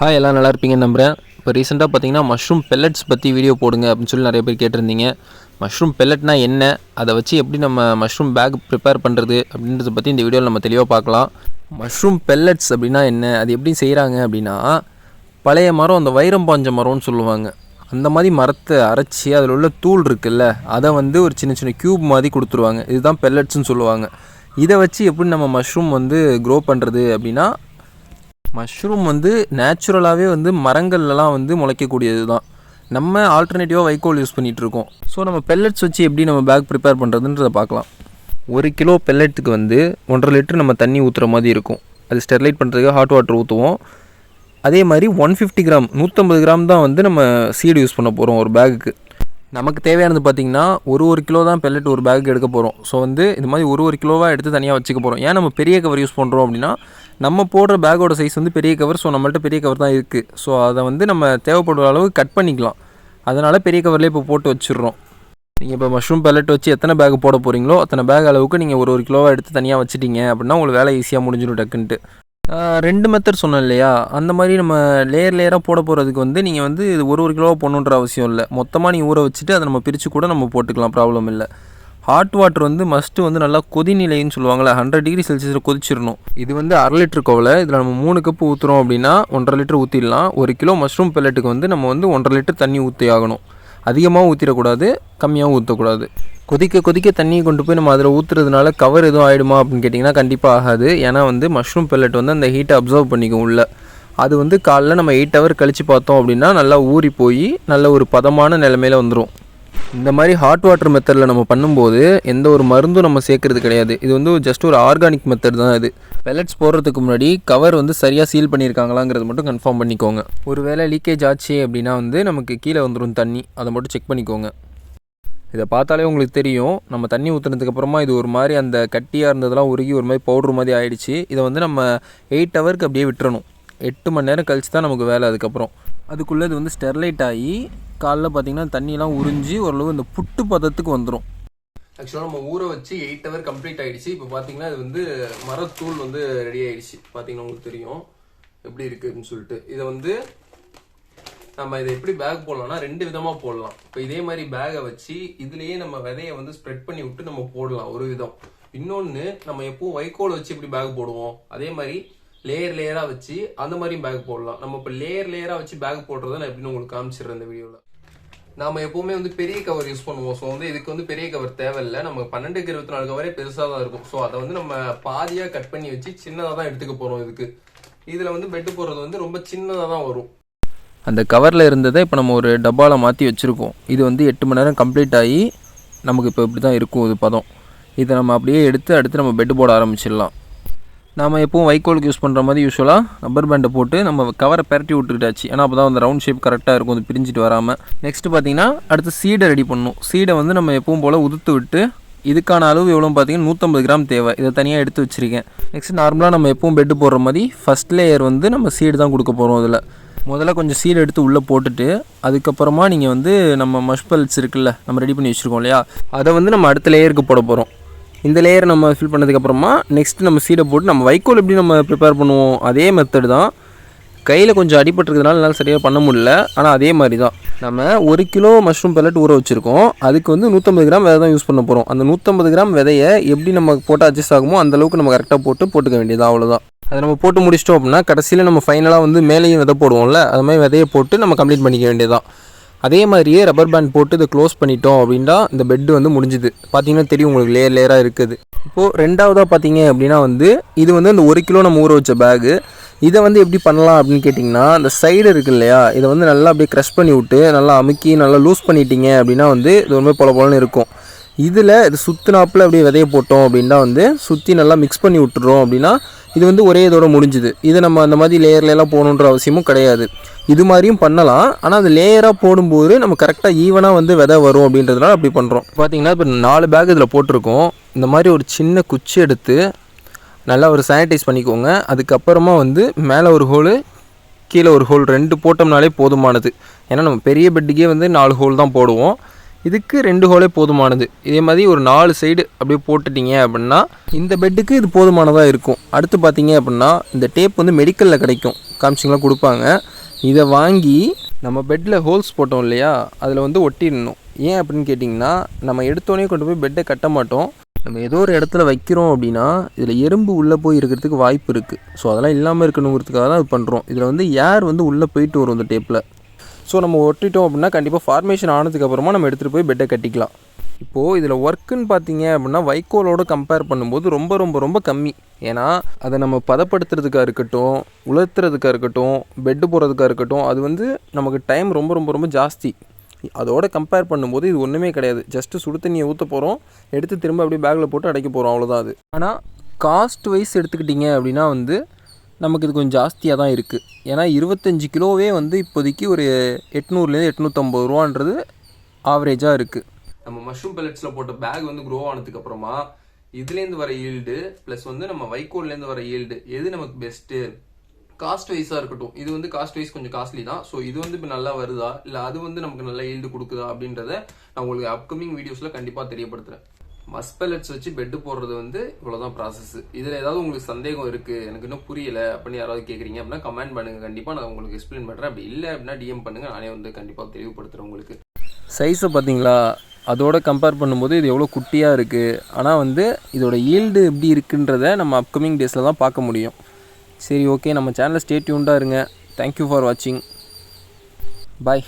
Hi எல்லாம் நல்லா இருப்பீங்கன்னு நம்புகிறேன் இப்போ ரீசெண்டாக பார்த்தீங்கன்னா மஷ்ரூம் பெல்லட்ஸ் பற்றி வீடியோ போடுங்க அப்படின்னு சொல்லி நிறைய பேர் கேட்டிருந்தீங்க. மஷ்ரூம் பெல்லட்னா என்ன? அதை வச்சு எப்படி நம்ம மஷ்ரூம் பேக் ப்ரிப்பேர் பண்ணுறது அப்படின்றத பற்றி இந்த வீடியோவில் நம்ம தெளிவாக பார்க்கலாம். மஷ்ரூம் பெல்லட்ஸ் அப்படின்னா என்ன? அது எப்படி செய்கிறாங்க அப்படின்னா பழைய மரம் அந்த வைரம் பாஞ்ச மரம்னு சொல்லுவாங்க. அந்த மாதிரி மரத்தை அரைச்சி அதில் உள்ள தூள் இருக்குல்ல அதை வந்து ஒரு சின்ன சின்ன க்யூப் மாதிரி கொடுத்துருவாங்க. இதுதான் பெல்லட்ஸ்னு சொல்லுவாங்க. இதை வச்சு எப்படி நம்ம மஷ்ரூம் வந்து க்ரோ பண்ணுறது அப்படின்னா மஷ்ரூம் வந்து நேச்சுரலாகவே வந்து மரங்கள்லாம் வந்து முளைக்கக்கூடியது தான் நம்ம ஆல்டர்னேட்டிவாக வைக்கோல் யூஸ் பண்ணிகிட்டு இருக்கோம் ஸோ நம்ம பெல்லட்ஸ் வச்சு எப்படி நம்ம பேக் ப்ரிப்பேர் பண்ணுறதுன்றதை பார்க்கலாம் ஒரு கிலோ பெல்லட்டுக்கு வந்து ஒன்றரை லிட்டர் நம்ம தண்ணி ஊற்றுற மாதிரி இருக்கும். அது ஸ்டெர்லைட் பண்ணுறதுக்கு ஹாட் வாட்டர் ஊற்றுவோம் அதே மாதிரி ஒன் ஃபிஃப்டி கிராம் நூற்றம்பது கிராம் தான் வந்து நம்ம சீடு யூஸ் பண்ண போகிறோம் ஒரு பேகுக்கு நமக்கு தேவையானது பார்த்திங்கன்னா ஒரு ஒரு கிலோ தான் பெல்லட் ஒரு பேக் எடுக்க போகிறோம் ஸோ வந்து இந்த மாதிரி ஒரு ஒரு கிலோவாக எடுத்து தனியாக வச்சுக்க போகிறோம் ஏன் நம்ம பெரிய கவர் யூஸ் பண்ணுறோம் அப்படின்னா நம்ம போடுற பேக்கோட சைஸ் வந்து பெரிய கவர் ஸோ நம்மள்ட்ட பெரிய கவர் தான் இருக்குது ஸோ அதை வந்து நம்ம தேவைப்படுற அளவுக்கு கட் பண்ணிக்கலாம். அதனால் பெரிய கவர்லேயே இப்போ போட்டு வச்சிடுறோம். நீங்கள் இப்போ மஷ்ரூம் பெல்லட் வச்சு எத்தனை பேக் போட போகிறீங்களோ அத்தனை பேக் அளவுக்கு நீங்கள் ஒரு ஒரு கிலோவாக எடுத்து தனியாக வச்சுட்டீங்க அப்படின்னா உங்களுக்கு வேலை ஈஸியாக முடிஞ்சிடும் டக்குன்ட்டு ரெண்டு மெத்தட் சொன்னேன் இல்லையா? அந்த மாதிரி நம்ம லேயர் லேயராக போட போகிறதுக்கு வந்து நீங்கள் வந்து இது ஒரு ஒரு கிலோவாக போடணுன்ற அவசியம் இல்லை. மொத்தமாக நீங்கள் ஊற வச்சுட்டு அதை நம்ம பிரித்து கூட நம்ம போட்டுக்கலாம் ப்ராப்ளம் இல்லை. ஹாட் வாட்டர் வந்து மஸ்ட்டு வந்து நல்லா கொதிநிலைன்னு சொல்லுவாங்கள்ல ஹண்ட்ரட் டிகிரி செல்சியஸில் கொதிச்சிடணும். இது வந்து அரை லிட்டர் கோவில் இதில் நம்ம மூணு கப்பு ஊற்றுறோம் அப்படின்னா ஒன்றரை லிட்டர் ஊற்றிடலாம் ஒரு கிலோ மஷ்ரூம் பெல்லட்டுக்கு வந்து நம்ம வந்து ஒன்றரை லிட்டர் தண்ணி ஊற்றி ஆகணும். அதிகமாக ஊற்றிடக்கூடாது கம்மியாகவும் ஊற்றக்கூடாது கொதிக்க கொதிக்க தண்ணியை கொண்டு போய் நம்ம அதில் ஊற்றுறதுனால கவர் எதுவும் ஆகிடுமா அப்படின்னு கேட்டிங்கன்னா கண்டிப்பாக ஆகாது. ஏன்னா வந்து மஷ்ரூம் பெல்லட் வந்து அந்த ஹீட்டை அப்சர்வ் பண்ணிக்கும் உள்ள. அது வந்து காலைல நம்ம எயிட் ஹவர் கழித்து பார்த்தோம் அப்படின்னா நல்லா ஊறி போய் நல்ல ஒரு பதமான நிலமையில் வந்துடும் இந்த மாதிரி ஹாட் வாட்டர் மெத்தடில் நம்ம பண்ணும்போது எந்த ஒரு மருந்தும் நம்ம சேர்க்கறது கிடையாது. இது வந்து ஜஸ்ட் ஒரு ஆர்கானிக் மெத்தட் தான் இது. பெல்லட்ஸ் போடுறதுக்கு முன்னாடி கவர் வந்து சரியாக சீல் பண்ணியிருக்காங்களாங்கிறது மட்டும் கன்ஃபார்ம் பண்ணிக்கோங்க. ஒருவேளை லீக்கேஜ் ஆச்சு அப்படின்னா வந்து நமக்கு கீழே வந்துடும் தண்ணி. அதை மட்டும் செக் பண்ணிக்கோங்க. இதை பார்த்தாலே உங்களுக்கு தெரியும். நம்ம தண்ணி ஊற்றுனதுக்கப்புறமா இது ஒரு மாதிரி அந்த கட்டியாக இருந்ததெல்லாம் உருகி ஒரு மாதிரி பவுட்ரு மாதிரி ஆயிடுச்சு. இதை வந்து நம்ம எயிட் ஹவருக்கு அப்படியே விட்டுறணும். எட்டு மணி நேரம் கழிச்சு தான் நமக்கு வேலை அதுக்கப்புறம். அதுக்குள்ளே இது வந்து ஸ்டெர்லைட் ஆகி காலைல பார்த்தீங்கன்னா தண்ணியெலாம் உறிஞ்சி ஓரளவு இந்த புட்டு பதத்துக்கு வந்துடும் ஆக்சுவலாக நம்ம ஊற வச்சு எயிட் ஹவர் கம்ப்ளீட் ஆகிடுச்சு இப்போ பார்த்தீங்கன்னா இது வந்து மரத்தூள் வந்து ரெடி ஆகிடுச்சு பார்த்தீங்கன்னா உங்களுக்கு தெரியும். எப்படி இருக்குதுன்னு சொல்லிட்டு. இதை வந்து நம்ம இதை எப்படி பேக் போடலாம்னா ரெண்டு விதமா போடலாம். இப்போ இதே மாதிரி பேகை வச்சு இதுலயே நம்ம விதைய வந்து ஸ்ப்ரெட் பண்ணி விட்டு நம்ம போடலாம் ஒரு விதம். இன்னொன்னு நம்ம எப்பவும் வைக்கோல் வச்சு எப்படி பேக் போடுவோம்? அதே மாதிரி லேயர் லேயரா வச்சு அந்த மாதிரியும் பேக் போடலாம். நம்ம இப்போ லேயர் லேயரா வச்சு பேக் போடுறத நான் எப்படின்னு உங்களுக்கு காமிச்சிடுறேன் இந்த வீடியோல. நாம எப்பவுமே வந்து பெரிய கவர் யூஸ் பண்ணுவோம். ஸோ வந்து இதுக்கு வந்து பெரிய கவர் தேவையில்லை. நம்ம பன்னெண்டுக்கு இருபத்தி நாலு கவரே பெருசாக தான் இருக்கும். ஸோ அதை வந்து நம்ம பாதியாக கட் பண்ணி வச்சு சின்னதாக தான் எடுத்துக்க போகிறோம் இதுக்கு. இதில் வந்து பெட்டு போடுறது வந்து ரொம்ப சின்னதாக தான் வரும். அந்த கவரில் இருந்ததை இப்போ நம்ம ஒரு டப்பாவில் மாற்றி வச்சுருக்கோம். இது வந்து எட்டு மணி நேரம் கம்ப்ளீட் ஆகி நமக்கு இப்போ இப்படி தான் இருக்கும் இது பதம். இதை நம்ம அப்படியே எடுத்து அடுத்து நம்ம பெட்டு போட ஆரம்பிச்சிடலாம். நாம் எப்பவும் வைக்கோலுக்கு யூஸ் பண்ணுற மாதிரி யூஸ்வலாக ரப்பர் பேண்டை போட்டு நம்ம கவரை பரட்டி விட்டுக்கிட்டாச்சு. ஏன்னா அப்போ தான் அந்த ரவுண்ட் ஷேப் கரெக்டாக இருக்கும் அது பிரிஞ்சிட்டு வராமல் நெக்ஸ்ட்டு பார்த்தீங்கன்னா அடுத்து சீடை ரெடி பண்ணணும். சீடை வந்து நம்ம எப்பவும் போல் உதுத்து விட்டு இதுக்கான அளவு எவ்வளோ பார்த்தீங்கன்னா நூற்றம்பது கிராம் தேவை. இதை தனியாக எடுத்து வச்சுருக்கேன். நெக்ஸ்ட் நார்மலாக நம்ம எப்பவும் பெட்டு போடுற மாதிரி ஃபஸ்ட் லேயர் வந்து நம்ம சீடு தான் கொடுக்க போகிறோம் இதில் முதல்ல கொஞ்சம் சீடு எடுத்து உள்ளே போட்டுட்டு அதுக்கப்புறமா நீங்கள் வந்து நம்ம மஷ்பல்ஸ் இருக்குல்ல நம்ம ரெடி பண்ணி வச்சுருக்கோம் இல்லையா? அதை வந்து நம்ம அடுத்த லேயருக்கு போட போகிறோம் இந்த லேயர் நம்ம ஃபில் பண்ணதுக்கப்புறமா நெக்ஸ்ட் நம்ம சீடை போட்டு நம்ம வைக்கோல் எப்படி நம்ம ப்ரிப்பேர் பண்ணுவோம் அதே மெத்தடு தான். கையில் கொஞ்சம் அடிபட்டுருக்கிறதுனால என்னால் சரியாக பண்ண முடியல ஆனால் அதே மாதிரி தான். நம்ம ஒரு கிலோ மஷ்ரூம் பெல்லட் ஊற வச்சுருக்கோம். அதுக்கு வந்து நூற்றம்பது கிராம் விதை தான் யூஸ் பண்ண போகிறோம் அந்த நூற்றம்பது கிராம் விதையை எப்படி நம்ம போட்டு அட்ஜஸ்ட் ஆகுமோ அந்த அளவுக்கு நம்ம கரெக்டாக போட்டு போட்டுக்க வேண்டியது அவ்வளோதான் அதை நம்ம போட்டு முடிச்சிட்டோம் அப்படின்னா கடைசியில் நம்ம ஃபைனலாக வந்து மேலேயும் விதை போடுவோம்ல அது மாதிரி விதையை போட்டு நம்ம கம்ப்ளீட் பண்ணிக்க வேண்டியதுதான். அதே மாதிரியே ரப்பர் பேண்ட் போட்டு இதை க்ளோஸ் பண்ணிட்டோம் அப்படின்னா இந்த பெட்டு வந்து முடிஞ்சுது. பார்த்தீங்கன்னா தெரியும் உங்களுக்கு லேயர் லேயராக இருக்குது. இப்போது ரெண்டாவதாக பார்த்தீங்க அப்படின்னா வந்து இது வந்து அந்த ஒரு கிலோ நம்ம ஊற வச்ச பேகு இதை வந்து எப்படி பண்ணலாம் அப்படின்னு கேட்டிங்கன்னா அந்த சைடு இருக்கு இல்லையா இதை வந்து நல்லா அப்படியே க்ரஷ் பண்ணி விட்டு நல்லா அமுக்கி நல்லா லூஸ் பண்ணிட்டீங்க அப்படின்னா வந்து இது ரொம்ப பொல பொலன்னு இருக்கும். இதில் இது சுற்றினாப்பில் அப்படியே விதைய போட்டோம் அப்படின்னா வந்து சுற்றி நல்லா மிக்ஸ் பண்ணி விட்டுறோம் அப்படின்னா இது வந்து ஒரே இதோட முடிஞ்சுது. இதை நம்ம அந்த மாதிரி லேயர்லலாம் போகணுன்ற அவசியமும் கிடையாது. இது மாதிரியும் பண்ணலாம். ஆனால் அது லேயராக போடும்போது நம்ம கரெக்டாக ஈவனாக வந்து விதை வரும் அப்படின்றதுனால அப்படி பண்ணுறோம் பார்த்தீங்கன்னா இப்போ நாலு பேக் இதில் போட்டிருக்கோம். இந்த மாதிரி ஒரு சின்ன குச்சி எடுத்து நல்லா ஒரு சானிடைஸ் பண்ணிக்கோங்க. அதுக்கப்புறமா வந்து மேலே ஒரு ஹோலு கீழே ஒரு ஹோல் ரெண்டு போட்டோம்னாலே போதுமானது. ஏன்னா நம்ம பெரிய பெட்டுக்கே வந்து நாலு ஹோல் தான் போடுவோம். இதுக்கு ரெண்டு ஹோலே போதுமானது. இதே மாதிரி ஒரு நாலு சைடு அப்படியே போட்டுட்டீங்க அப்படின்னா இந்த பெட்டுக்கு இது போதுமானதாக இருக்கும். அடுத்து பார்த்தீங்க அப்படின்னா இந்த டேப் வந்து மெடிக்கலில் கிடைக்கும். காமிச்சிங்களாம் கொடுப்பாங்க. இதை வாங்கி நம்ம பெட்டில் ஹோல்ஸ் போட்டோம் இல்லையா அதில் வந்து ஒட்டிடணும். ஏன் அப்படின்னு கேட்டிங்கன்னா நம்ம எடுத்தோடனே கொண்டு போய் பெட்டை கட்ட மாட்டோம். நம்ம ஏதோ ஒரு இடத்துல வைக்கிறோம் அப்படின்னா இதில் எறும்பு உள்ளே போய் இருக்கிறதுக்கு வாய்ப்பு இருக்குது ஸோ அதெல்லாம் இல்லாமல் இருக்கணுங்கிறதுக்காக தான் இது பண்ணுறோம். இதில் வந்து ஏர் வந்து உள்ளே போயிட்டு வரும் இந்த டேப்பில். ஸோ நம்ம ஒட்டிட்டோம் அப்படின்னா கண்டிப்பாக ஃபார்மேஷன் ஆனதுக்கப்புறமா நம்ம எடுத்துகிட்டு போய் பெட்டை கட்டிக்கலாம். இப்போது இதில் ஒர்க்குன்னு பார்த்தீங்க அப்படின்னா வைக்கோலோடு கம்பேர் பண்ணும்போது ரொம்ப ரொம்ப ரொம்ப கம்மி. ஏன்னா அதை நம்ம பதப்படுத்துறதுக்காக இருக்கட்டும் உலர்த்துறதுக்காக இருக்கட்டும் பெட்டு போடுறதுக்காக இருக்கட்டும் அது வந்து நமக்கு டைம் ரொம்ப ரொம்ப ரொம்ப ஜாஸ்தி. அதோட கம்பேர் பண்ணும்போது இது ஒன்றுமே கிடையாது. ஜஸ்ட்டு சுடு தண்ணியை ஊற்ற போகிறோம் எடுத்து திரும்ப அப்படியே பேக்கில் போட்டு அடைக்க போகிறோம் அவ்வளோதான் அது. ஆனால் காஸ்ட் வைஸ் எடுத்துக்கிட்டிங்க அப்படின்னா வந்து நமக்கு இது கொஞ்சம் ஜாஸ்தியாக தான் இருக்குது ஏன்னா இருபத்தஞ்சி கிலோவே வந்து இப்போதைக்கு ஒரு எட்நூறுலேருந்து எட்நூற்றம்பது ரூபான்றது ஆவரேஜாக இருக்குது நம்ம மஷ்ரூம் பெல்லட்ஸில் போட்ட பேக் வந்து க்ரோ ஆனதுக்கப்புறமா இதுலேருந்து வர ஈல்டு ப்ளஸ் வந்து நம்ம வைக்கோல்லேருந்து வர ஈல்டு எது நமக்கு பெஸ்ட்டு காஸ்ட் வைஸாக இருக்கட்டும். இது வந்து காஸ்ட் வைஸ் கொஞ்சம் காஸ்ட்லி தான். ஸோ இது வந்து இப்போ நல்லா வருதா? இல்லை அது வந்து நமக்கு நல்ல ஈல்டு கொடுக்குதா? அப்படின்றத நான் உங்களுக்கு அப்கமிங் வீடியோஸில் கண்டிப்பாக தெரியப்படுத்துகிறேன் மஸ் பெல்லட்ஸ் வச்சு பெட்டு போடுறது வந்து இவ்வளோதான் ப்ராசஸ் இதில் ஏதாவது உங்களுக்கு சந்தேகம் இருக்குது எனக்கு இன்னும் புரியல அப்படின்னு யாராவது கேட்குறீங்க அப்படின்னா கமெண்ட் பண்ணுங்கள் கண்டிப்பாக நான் உங்களுக்கு எக்ஸ்பிளைன் பண்ணுறேன் அப்படி இல்லை அப்படின்னா டிஎம் பண்ணுங்கள் நானே வந்து கண்டிப்பாக தெளிவுபடுத்துகிறேன் உங்களுக்கு. சைஸை பார்த்தீங்களா? அதோட கம்பேர் பண்ணும்போது இது எவ்வளோ குட்டியாக இருக்குது ஆனால் வந்து இதோட ஈல்டு எப்படி இருக்குன்றத நம்ம அப்கமிங் டேஸில் தான் பார்க்க முடியும். சரி ஓகே நம்ம சேனலில் ஸ்டே டியூன்டாக இருங்க. தேங்க்யூ ஃபார் வாட்சிங் பாய்